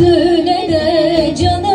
inlesin üstüne de can